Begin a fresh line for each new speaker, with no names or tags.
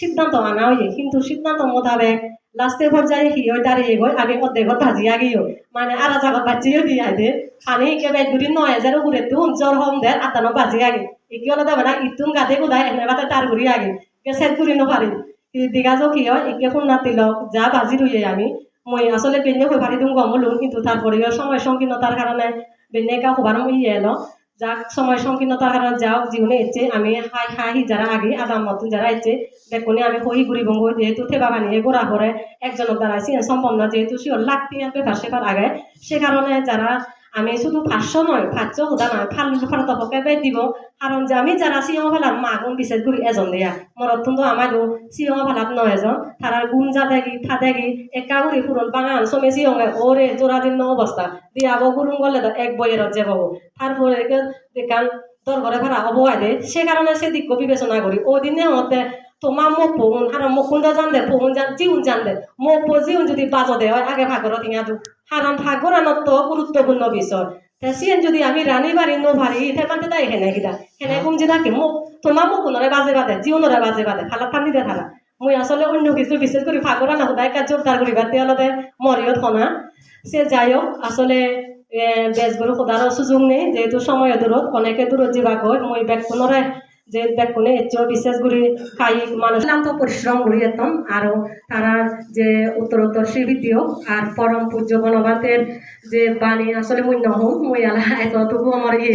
সিদ্ধান্ত আনা হয়ে কিন্তু সিদ্ধান্ত মোতাবেক লাস্টে পর্যায়ে কি হয় দাঁড়িয়ে গই আগে অর্ধেকত ভাজি আগেও মানে আর জায়গা বাচ্চিও দিয়ে আইদে পানি একেবারে দুটি নয় হাজার উপরে তুন জ্বর হম দেয় আদানো বাজি আগে। একি হলে দেবে না ইতুন গাদে কোদায় এনে বাতে তার ঘুরি আগে। কে সেট করি নপারি দিঘা যো কি হয়, একে ফোন নাতিল যা বাজি রইয়ে আমি। মই আসলে বেনে হয়ে পারি দিম গম হলুম কিন্তু তারপরেও সময় সংকীর্ণতার কারণে বেনে কা হবার ইয়ে এলো যাক, সময় সংকীর্ণতা হারা যাও জীবনে এসছে আমি হাই হাই যারা আগে আদাম মতো যারা এসছে দেখুনি আমি হই ঘুরি বঙ্গ যেহেতু থেবা বানিয়ে গোড়া করে একজনের দ্বারা সম্ভব না যেহেতু শিওর লাগতে পেপার সেপার আগে। সে কারণে যারা আমি শুধু পাঁচশো নয়, পাঁচশো হুদা নয় ফাল ফালত পকে বেদ দিব। কারণ যে আমি যারা সিংহ ফেলার মা গুণ বিশেষ করি এজন দেয়া। মরত তো আমার সিংহ ফেলাত নয় এজন। তারার গুণ যা দেখি, থা দেখি, একা করি ফুরন বাঙান সমে সিংহে ওরে জোড়া দিন অবস্থা দিয়াব গুরুং গলে তো এক বইয়ের যে পাবো তারপরে দেখান তোর ঘরে ভাড়া অবহায় দে। সে কারণে সে দিক বিবেচনা করি ওই দিনে হতে তোমার মোক পহুন আর মোক কুন্ডা জান দে পহুন জান জিউন জান দে মোক জিউন যদি বাজো দে হয় আগে ভাগর টিঙা দু হারান ভাগর আনত গুরুত্বপূর্ণ বিষয়। তা সিয়েন যদি আমি রানী বাড়ি নো বাড়ি ইতে মানে তাই হেনে কিটা হেনে কম যে থাকে মোক তোমার মোক কোনরে বাজে বাদে জিউনরে বাজে বাদে ফালা ফান্দি দে থাকা মই আসলে অন্য কিছু বিশেষ করে ভাগর আনা সদায় কাজ জোরদার করি বাদ অলতে মরিয়ত হনা সে যাই হোক আসলে বেজ গরু খোদারও সুযোগ নেই যেহেতু সময় দূরত অনেকে দূরত যাবা গৈ মই বেগখনরে যে দেখুন এর বিশেষ করে খাই মানুষ তো পরিশ্রম করি একদম আরও তারা যে উত্তরোত্তর শ্রীবৃত্তিও আর পরম পূজ্য বনবাতের যে বাণী আসলে মূল্য হোক মই আলা এতটুকু আমার ইয়ে